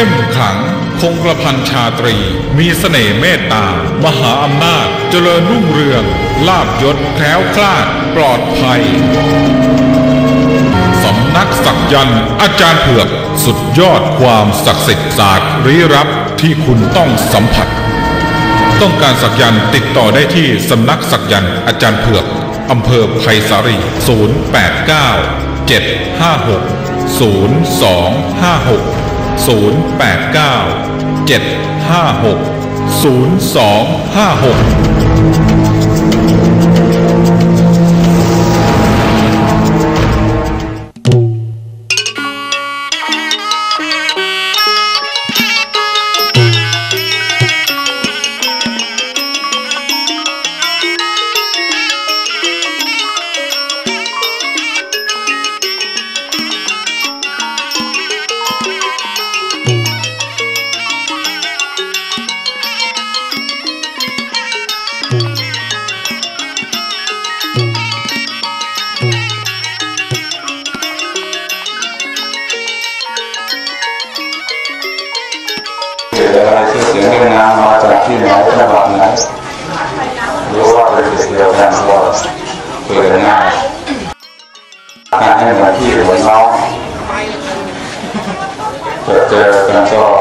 เข้มขัง คงกระพันชาตรี มีสเสน่ห์เมตตา มหาอำนาจ เจริญรุ่งเรือง ลาบยศแคล้วคลาด ปลอดภัย สำนักศักยันต์อาจารย์เผือก สุดยอดความศักดิ์สิทธิ์ศาสตร์รีรับที่คุณต้องสัมผัส ต้องการศักยันต์ติดต่อได้ที่สำนักศักยันต์อาจารย์เผือกอำเภอไพศาลี089 756 0256 089 756 0256 Lord is will than was here and now. Not in the here. Was all, but there can go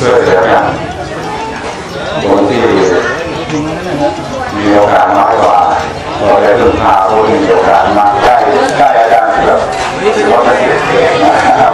ช่วยเหลือกันคนที่มีโอกาสน้อยกว่าเราจะพึ่งพาคนมีโอกาสมาใกล้ใกล้อาจารย์แบบถือว่าไม่เสียเปนะครับ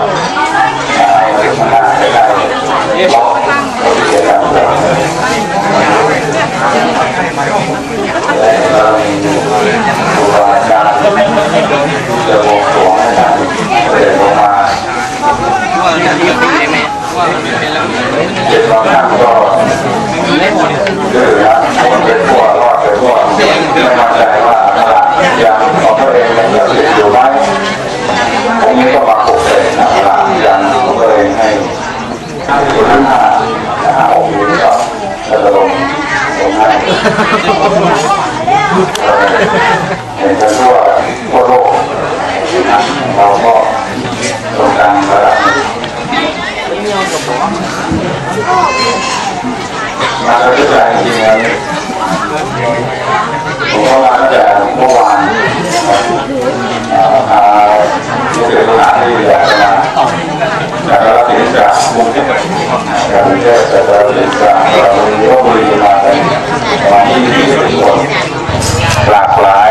หลากหลาย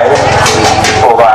ครูบา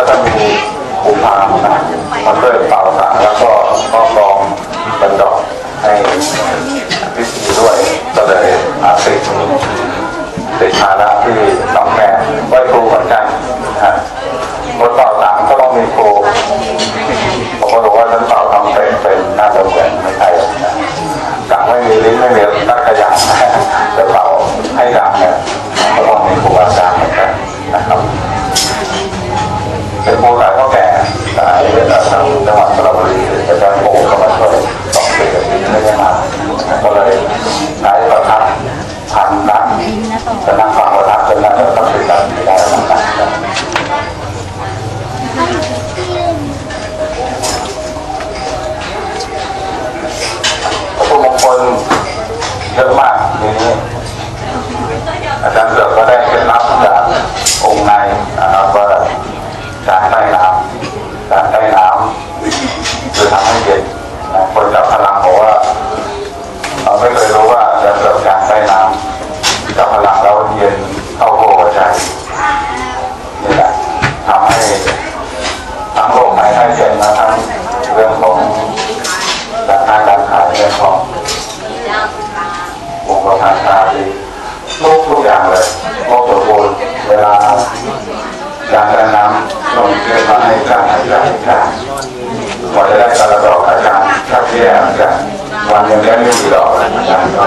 แล้วก็มีครูพามนะมาเติมเป่าสังแล้วก็ก็กองบรรดอกให้พิธีด้วยก็เลยอาศัยติดภานะที่หนองแคไหว้ครู อาจารย์เสือก็ได้เคล็ดลับจากองค์ในนะครับว่าการใต้น้ำการใต้น้ำคือทำให้เย็นคนจับพลังบอกว่าเราไม่เคยรู้ว่าอาจารย์เสือการใต้น้ำจับพลังแล้วเย็นเข้าหัวใจนี่แหละทำให้ทั้งโลกหายใจเย็นนะทั้งเรื่องของการค้าการขายเรื่องของวงประธานชาดี ทุกทุกอย่างเลยโลกสมบูรณ์เวลาการดำน้ำต้องเรียกว่าให้การหายใจการกว่าจะได้แต่ละดอกอาจารย์ชักแย่อาจารย์วันหนึงได้ไม่กี่ดอกอาจารย์เขา